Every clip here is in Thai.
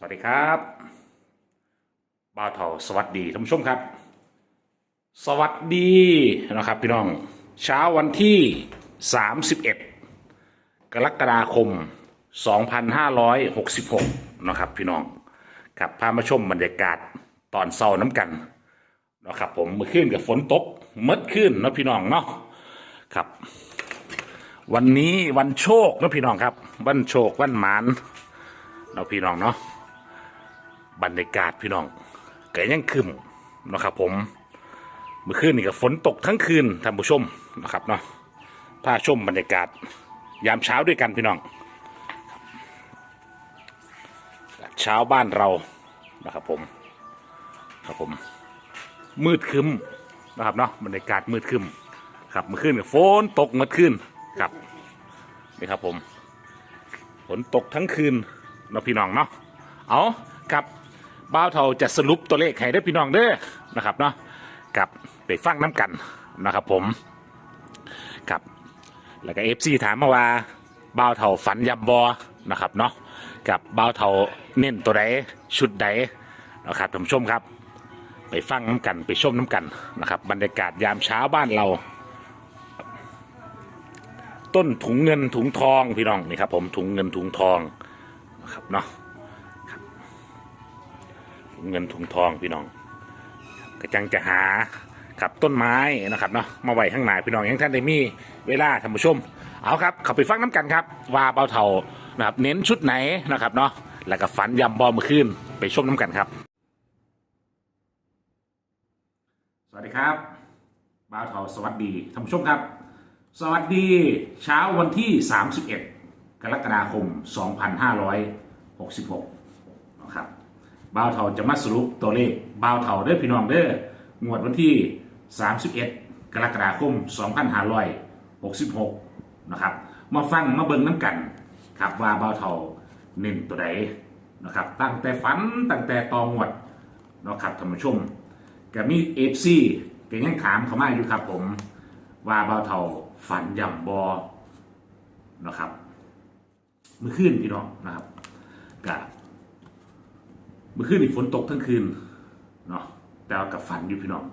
สวัสดีครับบ่าวเถาสวัสดีท่านผู้ชมครับ สวัสดีนะครับพี่น้อง เช้าวันที่ 31 กรกฎาคม 2566นะครับพี่น้องครับพามาชมบรรยากาศตอนเช้าน้ำกันนะครับผมเมื่อคืนกับฝนตกเมื่อคืนนะพี่น้องเนาะครับ วันนี้วันโชคนะพี่น้องครับ วันโชควันหมานเนาะพี่น้องเนาะ บรรยากาศพี่น้องก็ยังคึมนะครับผมเมื่อคืนนี่ก็ฝนตกทั้งคืนท่านผู้ชมนะครับเนาะพาชมบรรยากาศยามเช้าด้วยกันพี่น้อง เช้าบ้านเรานะครับผมครับผม มืดคึมนะครับเนาะบรรยากาศมืดคึมครับเมื่อคืนก็ฝนตกเมื่อคืนครับนี่ครับผมฝนตกทั้งคืนเนาะพี่น้องเนาะเอาครับ บ้าวเทาจะสรุปตัวเลขให้ได้พี่น้องเด้อนะครับเนาะกับไปฟังน้ำกันนะครับผมครับแล้วก็เอฟซีถามมาว่าบ้าวเทาฝันยำบอนะครับเนาะกับบ้าวเทาเน้นตัวใดชุดใดนะครับท่านผู้ชมครับ ไปฟังน้ำกันไปชมน้ำกันนะครับบรรยากาศยามเช้าบ้านเรา ต้นถุงเงินถุงทองพี่น้องนี่ครับผมถุงเงินถุงทองนะครับเนาะ ถุงเงินถุงทองพี่น้องกระจังจะหาขับต้นไม้นะครับเนาะมาไว้ข้างในพี่น้องอยังท่านได้มีเวลาท่านผู้ชม เอาครับเขาไปฟังน้ำกันครับ ว่าเบาเทานะครับเน้นชุดไหนนะครับเนาะแล้วก็ฝันยำบอมเมื่อคืนไปชมน้ำกันครับ สวัสดีครับบ่าวเทาสวัสดีท่านผู้ชมครับ สวัสดีเช้าวันที่ 31 กรกฎาคม 2566นะครับ บ่าวเถาจะมาสรุปตัวเลขบ่าวเถาเด้อพี่น้องเด้องวดวันที่ 31 กรกฎาคม 2566 นะครับ มาฟังมาเบิ่งน้ำกัน ครับว่าบ่าวเถาเน้นตัวใดนะครับ ตั้งแต่ฝันตั้งแต่ตองวดนะครับท่านผู้ชมก็มีเอฟซีก็ยังถามเขามาอยู่ครับผม ว่าบ่าวเถาฝันย่ำบอนะครับ เมื่อคืนพี่น้องนะครับกับ มื่อคืนนี่ฝนตกทั้งคืนเนาะแต่ว่ากับฝันอยู่พี่น้อง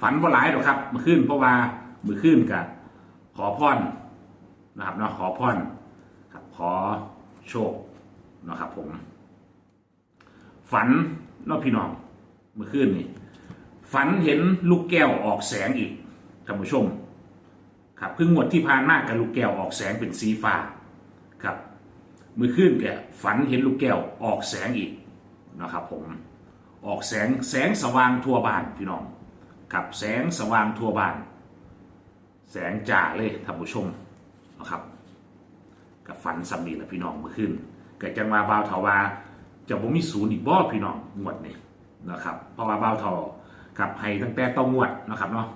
ฝันบ่หลายหรอกครับเมื่อคืนเพราะว่าเมื่อคืนกับขอพรนะครับเนาะขอพรครับขอโชคนะครับผม ฝันเนาะพี่น้องเมื่อคืนนี่ฝันเห็นลูกแก้วออกแสงอีกท่านผู้ชม ครับเพิ่งงวดที่ผ่านมากับลูกแก้วออกแสงเป็นสีฟ้าครับเมื่อคืนแกฝันเห็นลูกแก้วออกแสงอีก นะครับผมออกแสงแสงสว่างทั่วบ้านพี่น้องกับแสงสว่างทั่วบ้าน แสงจ้าเลยท่านผู้ชมนะครับกับฝันสามีและพี่น้องเมื่อคืนเกิดจังว่าบ่าวเทาว่าจะบ่มีศูนย์อีกบ่พี่น้องงวดนี่นะครับเพราะว่าบ่าวเทากับให้ตั้งแต่ต้องงวดนะครับเนาะ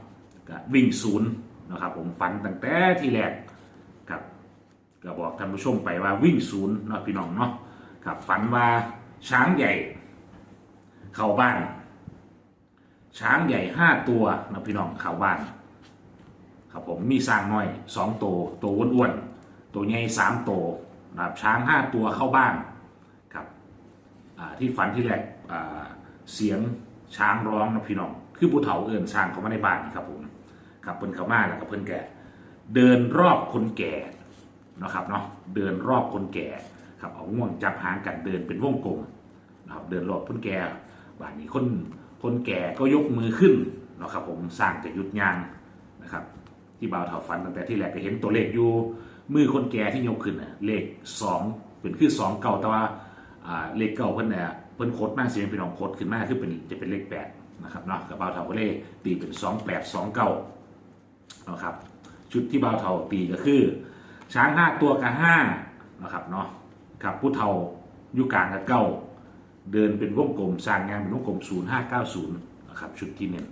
ก็วิ่งศูนย์นะครับผมฝันตั้งแต่ที่แรกครับก็บอกท่านผู้ชมไปว่าวิ่งศูนย์เนาะพี่น้องเนาะครับฝันว่า ช้างใหญ่ เข้าบ้าน ช้างใหญ่ห้าตัวนะพี่น้องเข้าบ้าน ครับผมมีสร้างน้อยสองตัวตัวอ้วนๆตัวใหญ่สามตัวนะครับช้างห้าตัวเข้าบ้านครับที่ฝันที่แรกเสียงช้างร้องนะพี่น้องคือผู้เฒ่าเอื่นช้างเขามาในบ้านครับผมครับเพิ่นเข้ามาแล้วก็เพิ่นแก่ เดินรอบคนแก่นะครับเนาะเดินรอบคนแก่ ครับเอาง่วงจับหางกันเดินเป็นวงกลมนะครับเดินรอบคนแก่บ้านนี้คนคนแก่ก็ยกมือขึ้นนะครับผมสร้างจะยุดยางนะครับ ที่บ่าวเถาฟันตั้งแต่ที่แรกก็เห็นตัวเลขอยู่มือคนแก่ที่ยกขึ้นน่ะเลขสองเป็นคือสองเก่าแต่ว่าเลขเก่าเพิ่นเนี่ยเพิ่นโคดมากเสียงพี่น้องโคดขึ้นมากคือเป็นจะเป็นเลขแปดนะครับเนาะกับบ่าวเถาก็เลยตีเป็นสองแปดสองเก้านะครับชุดที่บ่าวเถาตีก็คือ ช้างห้าตัวกับห้านะครับเนาะ ครับผู้เฒ่ายู่กลางกับเก้าเดินเป็นวงกลมสร้างงานเป็นวงกลม 0590นะครับชุดที่เน้น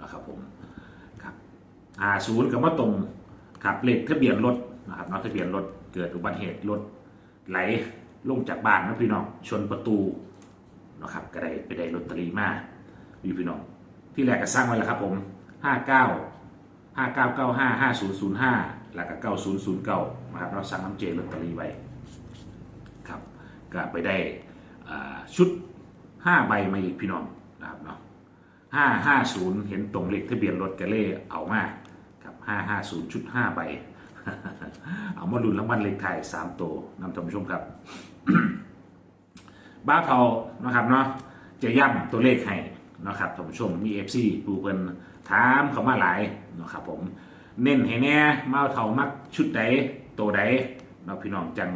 นะครับผมครับอาศูนย์กับว่าตรงครับเลขทะเบียนรถนะครับเนาะทะเบียนรถเกิดอุบัติเหตุรถไหลลงจากบ้านนะพี่น้องชนประตูนะครับก็ได้ไปได้ลอตเตอรี่มาอยู่พี่น้องที่แรกก็สร้างไว้แล้วครับผม59 5995 5005แล้วก็9009นะครับเราสั่งน้ำเจลอตเตอรี่ไว้ ก็ไปได้ชุดห้าใบมาอีกพี่น้องนะครับเนาะห้าห้าศูนย์เห็นตรงเลขทะเบียนรถกระเล่เอามาครับห้าห้าศูนย์ชุดห้าใบ เอามาลุ้นรางวัลเลขไทยสามตัวนำท่านผู้ชมครับ บ้าเทานะครับเนาะจะย่ำตัวเลขให้นะครับท่านผู้ชมมีเอฟซีปูเพิ่นถามเขามาหลายนะครับผมเน้นให้แน่บ้าเทามักชุดใดตัวใดเราะพี่น้องจัง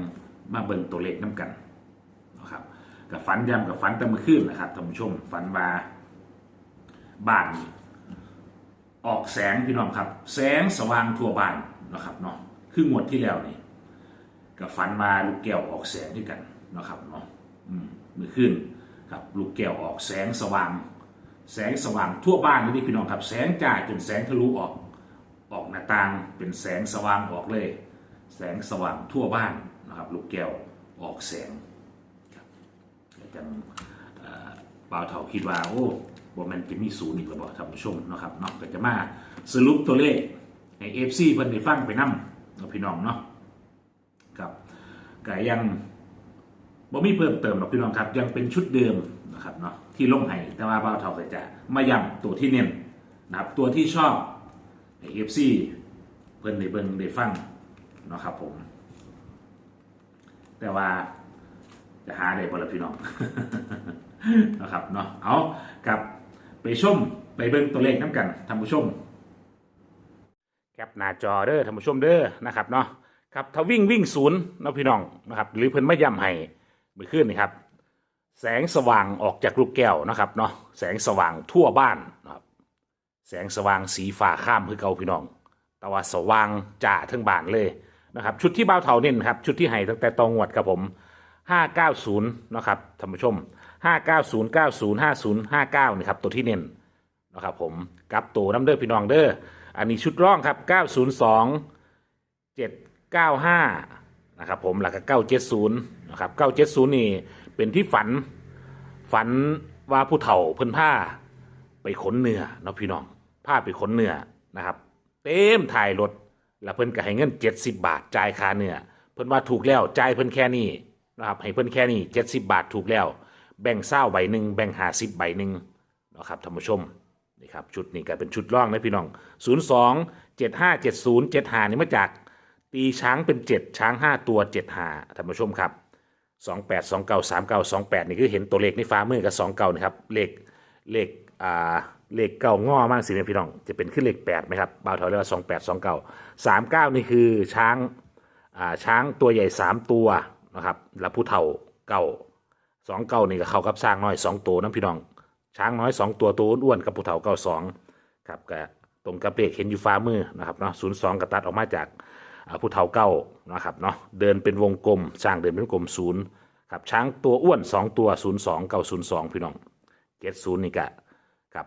มาเบิ่งตัวเลขน้ำกัน กับฝันย่ำกับฝันแตั้งเมื่อคืนนะครับท่านผู้ชมฝันว่าบ้านออกแสงพี่น้องครับ แสงสว่างทั่วบ้านนะครับเนาะคืองวดที่แล้วนี่กับฝันมาลูกแก้วออกแสงด้วยกันนะครับเนาะมือขึ้นครับลูกแก้วออกแสงสว่าง แสงสว่างทั่วบ้านเลยนี่พี่น้องครับ แสงจ้าจนแสงทะลุออก ออกหน้าต่างเป็นแสงสว่างออกเลย แสงสว่างทั่วบ้านนะครับ ลูกแก้วออกแสง จารย์เอ่อบ่าวเถาคิดว่าโอ้ว่ามันจะมีศูนย์อีกหรือเปล่าท่านผู้ชมนะครับเนาะก็จะมาสรุปตัวเลขให้เอฟซีเพิ่นได้ฟังไปนำเนาพี่น้องเนาะครับก็ยังบ่มีเพิ่มเติมหรอกพี่น้องครับ ยังเป็นชุดเดิมนะครับเนาะที่ลงให้แต่ว่าเบาเทาก็จะมาย้ำตัวที่เน้นนะครับตัวที่ชอบในเอฟซีเพิ่นได้เบิ่งได้ฟังเนาะครับผม แต่ว่า จะหาได้บ่ละพี่น้องนะครับเนาะเอากับไปชมไปเบิ่งตัวเลขน้ำกันท่านผู้ชมแคปหน้าจอเด้อท่านผู้ชมเด้อนะครับเนาะครับถ้าวิ่งวิ่งศูนย์นาะพี่น้องนะครับ หรือเพิ่นไม่ย้ำให้มื่อคืนนี่ครับ แสงสว่างออกจากลูกแก้วนะครับเนาะแสงสว่างทั่วบ้านนะครับแสงสว่างสีฟ้าข้ามคือเก่าพี่น้องแต่ว่าสว่างจ่าทั้งบ้านเลยนะครับ ชุดที่บ้าวเถาเน้นครับ ชุดที่ให้ตั้งแต่ตองวดครับผม 590นะครับท่านผู้ชม 590 90 50 59นี่ครับตัวที่เน้นนะครับผมกับตัวน้ำเด้อพี่น้องเด้ออันนี้ชุดร่องครับ 902 795นะครับผมหลักก็970นะครับ970 นี่เป็นที่ฝันฝันว่าผู้เฒ่าเพิ่นผ้าไปขนเนื้อเนาะพี่น้องผ้าไปขนเนื้อนะครับ เต็มถ่ายรถแล้วเพิ่นก็ให้เงิน 70 บาทจ่ายค่าเนื้อเพิ่นว่าถูกแล้วจ่ายเพิ่นแค่นี้ นะครับให้เพิ่นแค่นี้70บาทถูกแล้ว แบ่งเศร้าใบหนึ่งแบ่งหาสิบใบหนึ่งนะครับท่านผู้ชมนี่ครับชุดนี้ก็เป็นชุดร่องนะพี่น้อง0 2 7 5 7 0 7หานี่มาจากตีช้างเป็น7ช้าง5ตัว7หาท่านผู้ชมครับ28 29 39 28นี่คือเห็นตัวเลขในฟ้ามือกับ2เก่านะครับเลขเลขอ่าเลขเก่างอมากสิเนี่ยพี่น้อง จะเป็นขึ้นเลข8ไหมครับบ่าวเท่าเรียกว่า28 29 39นี่คือช้างอ่าช้างตัวใหญ่3ตัว นะครับ แล้วผู้เฒ่าเก่าสองเก้านี่ก็เข้ากับช้างน้อยสองตัวนะพี่น้อง ช้างน้อยสองตัวตัวอ้วนกับผู้เฒ่าเก้าสองครับก็ตรงกับเลขเห็นอยู่ฟ้ามือนะครับเนาะศูนย์สองกระตัดออกมาจากผู้เฒ่าเก้านะครับเนาะเดินเป็นวงกลมช้างเดินเป็นวงกลมศูนย์ครับช้างตัวอ้วนสองตัวศูนย์สองเก้าศูนย์สองพี่น้องเจ็ดศูนย์นี่ก็ครับ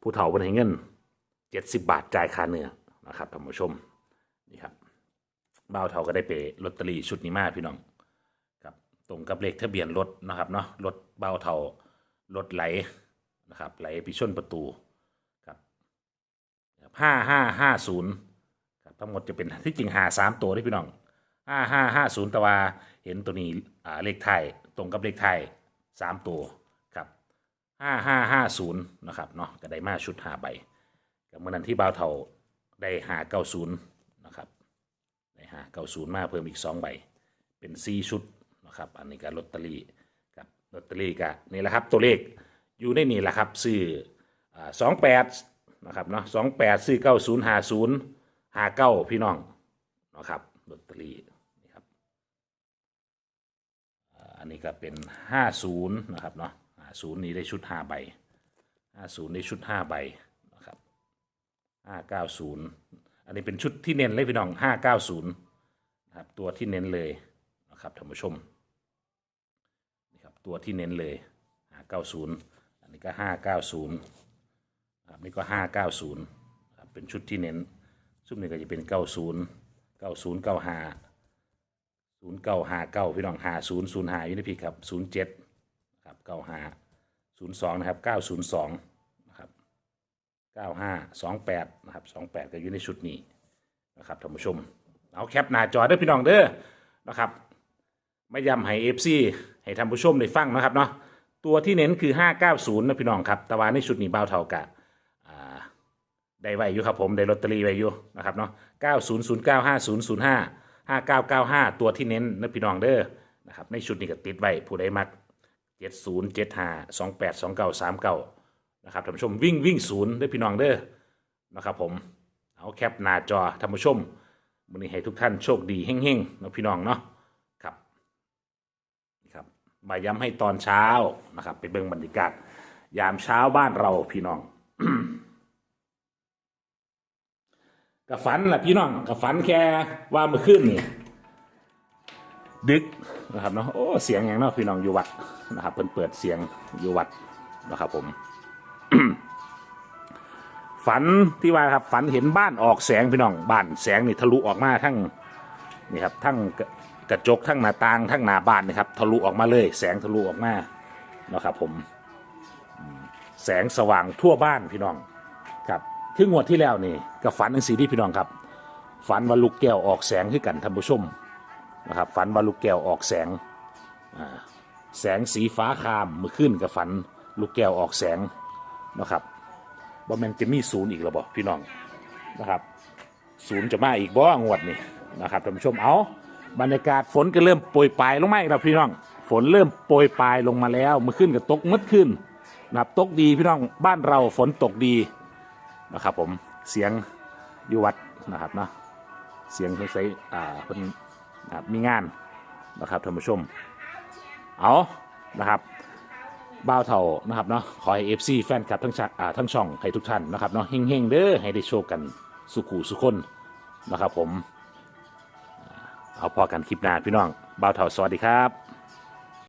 ผู้เฒ่าเป็นให้เงินเจ็ดสิบบาทจ่ายค่าเนื้อนะครับท่านผู้ชมนี่ครับ บ่าวเฒ่าก็ได้ไปลอตเตอรี่ชุดนี้มาพี่น้องครับตรงกับเลขทะเบียนรถนะครับเนาะรถเบาเทารถไหลนะครับไหลไปชนประตูครับห้าห้าห้าศูนย์ครับทั้งหมดจะเป็นที่จริงหาสามตัวที่พี่น้องห้าห้าห้าศูนย์ต่ว่าเห็นตัวนี้อ่าเลขไทยตรงกับเลขไทยสามตัวครับห้าห้าห้าศูนย์นะครับเนาะก็ได้มาชุดหาใบกับเมื่อนั้นที่เบาเทาได้หาเก้าศูนย์ ได้หาเก้าศูนย์มาเพิ่มอีกสองใบ เป็นสี่ชุดนะครับอันนี้ก็ลอตเตอรี่กับลอตเตอรี่ก็นี่แหละครับตัวเลขอยู่ในนี่แหละครับซื้อสองแปดนะครับเนาะสองแปดซื้อเก้าศูนย์หาศูนย์หาเก้าพี่น้องนะครับลอตเตอรี่นี่ครับอันนี้ก็เป็นห้าศูนย์นะครับเนาะห้าศูนย์นี้ได้ชุดห้าใบห้าศูนย์ได้ชุดห้าใบนะครับห้าเก้าศูนย์ อันนี้เป็นชุดที่เน้นเลยพี่น้องห้าเก้าศูนย์นะครับตัวที่เน้นเลยนะครับท่านผู้ชมนี่ครับตัวที่เน้นเลยหาเก้าศูนย์อันนี้ก็ห้าเก้าศูนย์ครับนี่ก็ห้าเก้าศูนย์ครับเป็นชุดที่เน้นชุดนี้ก็จะเป็นเก้าศูนย์เก้าศูนย์เก้าห้าศูนย์เก้าห้าเก้าพี่น้องหาศูนย์ศูนย์หาอยู่ในพี่ครับศูนย์เจ็ดครับเก้าห้าศูนย์สองนะครับเก้าศูนย์สอง 95 28นะครับ28 ก็อยู่ในชุดนี้นะครับท่านผู้ชม เอาแคปหน้าจอเด้อพี่น้องเด้อนะครับไม่ย้ำให้เอฟซีให้ท่านผู้ชมได้ฟังนะครับเนาะตัวที่เน้นคือ 590 นะพี่น้องครับตะวันในชุดนี้เบาเท่ากะได้ไว้อยู่ครับผม ได้ลอตเตอรี่ไว้อยู่นะครับเนาะ9009 5005 5995 ตัวที่เน้นนะพี่น้องเด้อนะครับในชุดนี้ก็ติดไว้ผู้ใดมัก 70 75 28 29 39 นะครับท่านผู้ชมวิ่งวิ่งศูนย์ด้พี่น้องเด้อนะครับผมเอาแคปหน้าจอท่านผู้ชมวันนี้ให้ทุกท่านโชคดีเฮ่งๆนะพี่น้องเนาะครับนี่ครับมาย้ำให้ตอนเช้านะครับ ไปเบิ่งบรรยากาศยามเช้าบ้านเราพี่น้องกับฝันแหละพี่น้องกับฝันแค่ว่าเมื่อคืนนี่ดึกนะครับเนาะโอ้เสียงอย่างเนาะพี่น้องอยู่วัดนะครับเพิ่นเปิดเสียงอยู่วัดนะครับผม ฝันที่ว่าครับฝันเห็นบ้านออกแสงพี่น้องบ้านแสงนี่ทะลุออกมาทั้งนี่ครับทั้งกระจกทั้งหน้าต่างทั้งหน้าบ้านนะครับทะลุออกมาเลย แสงทะลุออกมานะครับผมแสงสว่างทั่วบ้านพี่น้องครับคืองวดที่แล้วนี่กับฝันทั้งสีที่พี่น้องครับ ฝันว่าลูกแก้วออกแสงขึ้นกันท่านผู้ชมนะครับฝันว่าลูกแก้วออกแสงแสงสีฟ้าคามเมื่อขึ้นกับฝันลูกแก้วออกแสง นะครับบ่แม่นจะมีศูนย์อีกหรอบ่พี่น้องนะครับศูนย์จะมาอีกบ่งวดนี่นะครับท่านผู้ชมเอาบรรยากาศฝนก็เริ่มโปรยปลายลงมาอีกแล้วพี่น้อง ฝนเริ่มโปรยปลายลงมาแล้วเมื่อขึ้นก็ตกมืดขึ้นนะครับตกดีพี่น้องบ้านเราฝนตกดีนะครับ ผมเสียงอยู่วัดนะครับเนาะเสียงเพิ่นใส่อ่าเพิ่นนะครับมีงานนะครับท่านผู้ชมเอานะครับ บ่าวเท่านะครับเนาะขอให้เอฟซีแฟนคลับทั้งชาอ่าทั้งช่องให้ทุกท่านนะครับเนาะเฮงๆเด้อให้ได้โชคกันสุขูสุคนนะครับผม เอาพอกันคลิปหน้าพี่น้องบ่าวเท่าสวัสดีครับ